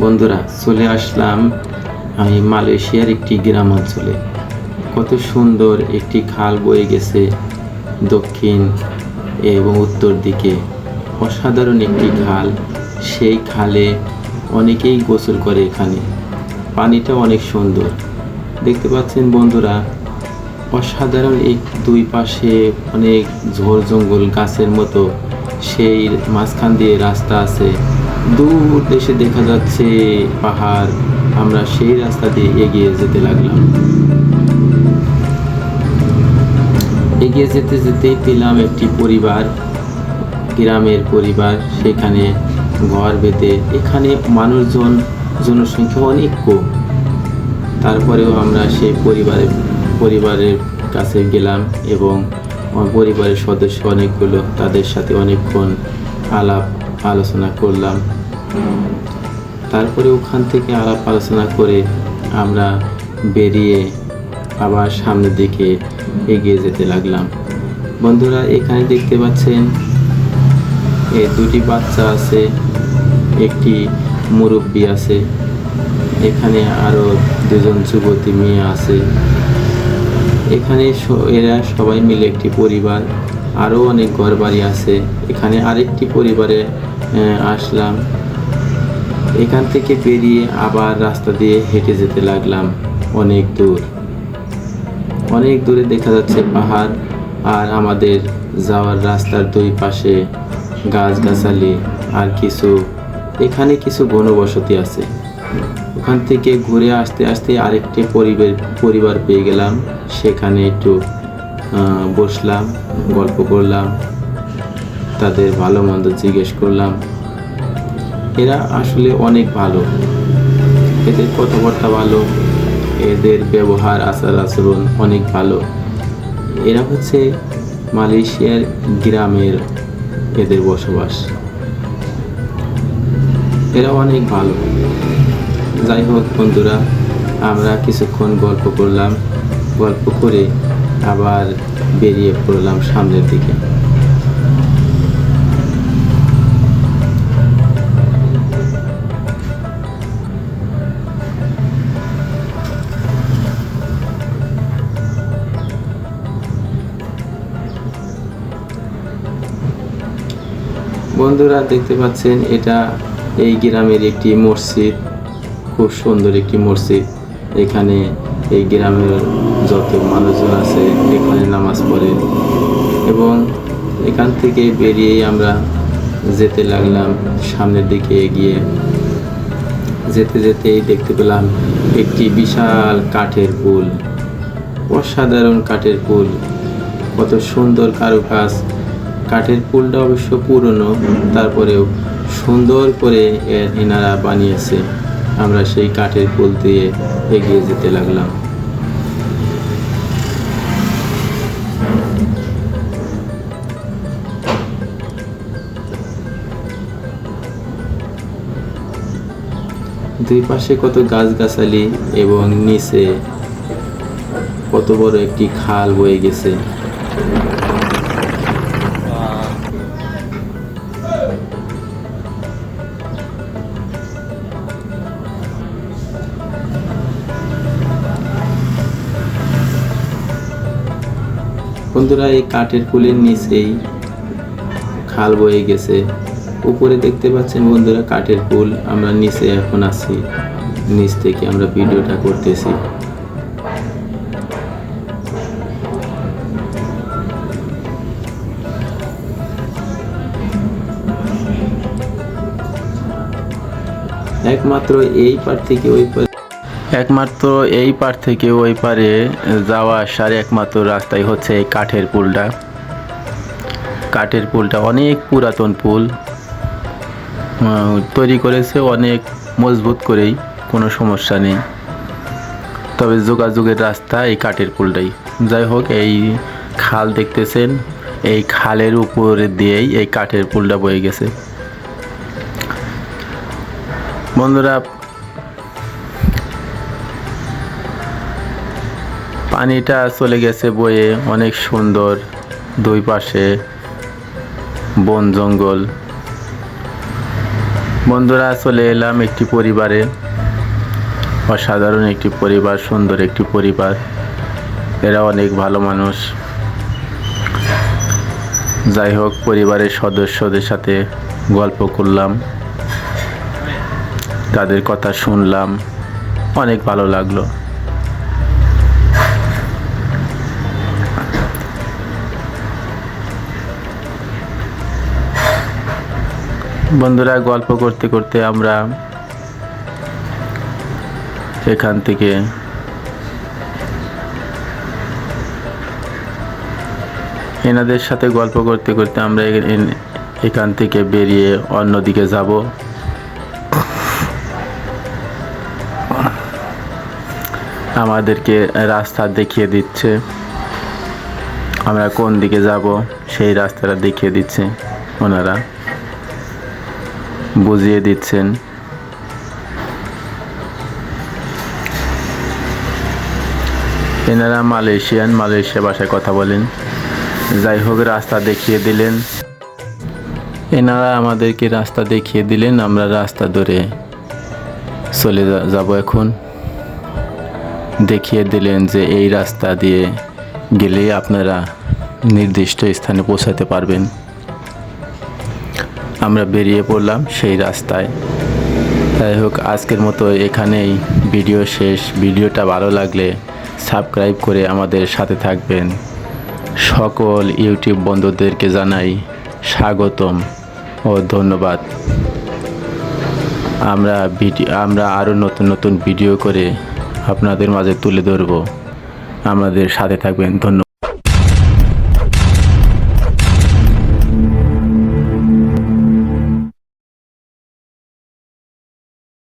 বন্ধুরা, চলে আসলাম আমি মালয়েশিয়ার একটি গ্রাম অঞ্চলে। কত সুন্দর একটি খাল বয়ে গেছে দক্ষিণ এবং উত্তর দিকে। অসাধারণ একটি খাল। সেই খালে অনেকেই গোসল করে এখানে। পানিটা অনেক সুন্দর। দেখতে পাচ্ছেন বন্ধুরা, অসাধারণ এই দুই পাশে অনেক ঝোড় জঙ্গল, গাছের মতো। সেই মাঝখান দিয়ে রাস্তা আছে। দূর দেশে দেখা যাচ্ছে পাহাড়। আমরা সেই রাস্তা দিয়ে এগিয়ে যেতে লাগলাম। এগিয়ে যেতে যেতেই পেলাম একটি পরিবার, গ্রামের পরিবার। সেখানে ঘর বেঁধে এখানে মানুষজন, জনসংখ্যা অনেক কম। তারপরেও আমরা সেই পরিবারের পরিবারের কাছে গেলাম এবং পরিবারের সদস্য অনেকগুলো, তাদের সাথে অনেকক্ষণ আলাপ আলোচনা করলাম। তারপরে ওখান থেকে আলাপ আলোচনা করে আমরা বেরিয়ে আবার সামনের দিকে এগিয়ে যেতে লাগলাম। বন্ধুরা, এখানে দেখতে পাচ্ছেন এ দুটি বাচ্চা আছে, একটি মুরব্বী আছে, এখানে আরও দুজন যুবতী মেয়ে আছে। এখানে এরা সবাই মিলে একটি পরিবার আরও অনেক ঘর বাড়ি আছে। এখানে আরেকটি পরিবারে আসলাম। এখান থেকে বেরিয়ে আবার রাস্তা দিয়ে হেঁটে যেতে লাগলাম অনেক দূর। অনেক দূরে দেখা যাচ্ছে পাহাড় আর আমাদের যাওয়ার রাস্তার দুই পাশে গাছগাছালি আর কিছু, এখানে কিছু ঘনবসতি আছে। ওখান থেকে ঘুরে আসতে আসতে আরেকটি পরিবার পরিবার পেয়ে গেলাম। সেখানে একটু বসলাম, গল্প করলাম। তাদের ভালো মন্দ জিজ্ঞেস করলাম, এরা আসলে অনেক ভালো। এদের কথাবার্তা ভালো, এদের ব্যবহার, আচার আচরণ অনেক ভালো। এরা হচ্ছে মালয়েশিয়ার গ্রামের এদের বসবাস। এরা অনেক ভালো। যাই হোক বন্ধুরা, আমরা কিছুক্ষণ গল্প করলাম, গল্প করে আবার বেরিয়ে পড়লাম সামনের দিকে। বন্ধুরা দেখতে পাচ্ছেন, এটা এই গ্রামের একটি মসজিদ। খুব সুন্দর একটি মসজিদ। এখানে এই গ্রামের যত মানুষজন আছে, এখানে নামাজ পড়ে এবং এখান থেকে বেরিয়েই আমরা যেতে লাগলাম, সামনের দিকে এগিয়ে। যেতে যেতেই দেখতে পেলাম একটি বিশাল কাঠের পুল, অসাধারণ কাঠের পুল। কত সুন্দর কারুকাজ কাঠের পুলটা অবশ্য পুরনো, তারপরেও সুন্দর করে এর এনারা বানিয়েছে। আমরা সেই কাঠের পুল দিয়ে এগিয়ে যেতে লাগলাম। দুই পাশে কত গাছগাছালি এবং নিচে কত বড় একটি খাল বয়ে গেছে। বন্ধুরা, এই কাঠের পুলের নিচেই খাল বয়ে গেছে। উপরে দেখতে পাচ্ছেন বন্ধুরা, কাঠের পুল আমরা নিচে এখন আছি। নিচ থেকে আমরা ভিডিওটা করতেছি। একমাত্র এই পার থেকে ওই পার একমাত্র এই পার থেকে ওই পারে যাওয়া আসার একমাত্র রাস্তাই হচ্ছে এই কাঠের পুলটা। কাঠের পুলটা অনেক পুরাতন পুল। তৈরি করেছে অনেক মজবুত করেই, কোনো সমস্যা নেই। তবে যোগাযোগের রাস্তা এই কাঠের পুলটাই। যাই হোক, এই খাল দেখতেছেন, এই খালের উপরে দিয়েই এই কাঠের পুলটা বয়ে গেছে। বন্ধুরা পানিটা চলে গেছে বয়ে, অনেক সুন্দর। দুই পাশে বন জঙ্গল। বন্ধুরা, চলে এলাম একটি পরিবারে। অসাধারণ একটি পরিবার, সুন্দর একটি পরিবার। এরা অনেক ভালো মানুষ। যাই হোক, পরিবারের সদস্যদের সাথে গল্প করলাম। তাদের কথা শুনলাম। অনেক ভালো লাগল। বন্ধুরা, গল্প করতে করতে আমরা এখান থেকে এনাদের সাথে গল্প করতে করতে আমরা এখান থেকে বেরিয়ে অন্যদিকে যাব। আমাদেরকে রাস্তা দেখিয়ে দিচ্ছে। আমরা কোন দিকে যাব, সেই রাস্তাটা দেখিয়ে দিচ্ছে ওনারা। বুঝিয়ে দিচ্ছেন। এনারা মালয়েশিয়ান, মালয়েশিয়া ভাষায় কথা বলেন। যাই হোক, রাস্তা দেখিয়ে দিলেন। এনারা আমাদেরকে রাস্তা দেখিয়ে দিলেন, আমরা রাস্তা ধরে চলে যাব এখন। দেখিয়ে দিলেন যে এই রাস্তা দিয়ে গেলে আপনারা নির্দিষ্ট স্থানে পৌঁছাতে পারবেন। আমরা বেরিয়ে পড়লাম সেই রাস্তায়। যাই হোক, আজকের মতো এখানেই ভিডিও শেষ। ভিডিওটা ভালো লাগলে সাবস্ক্রাইব করে আমাদের সাথে থাকবেন। সকল ইউটিউব বন্ধুদেরকে জানাই স্বাগতম ও ধন্যবাদ। আমরা ভিডিও আমরা আরও নতুন নতুন ভিডিও করে আপনাদের মাঝে তুলে ধরব। আমাদের সাথে থাকবেন। ধন্যবাদ।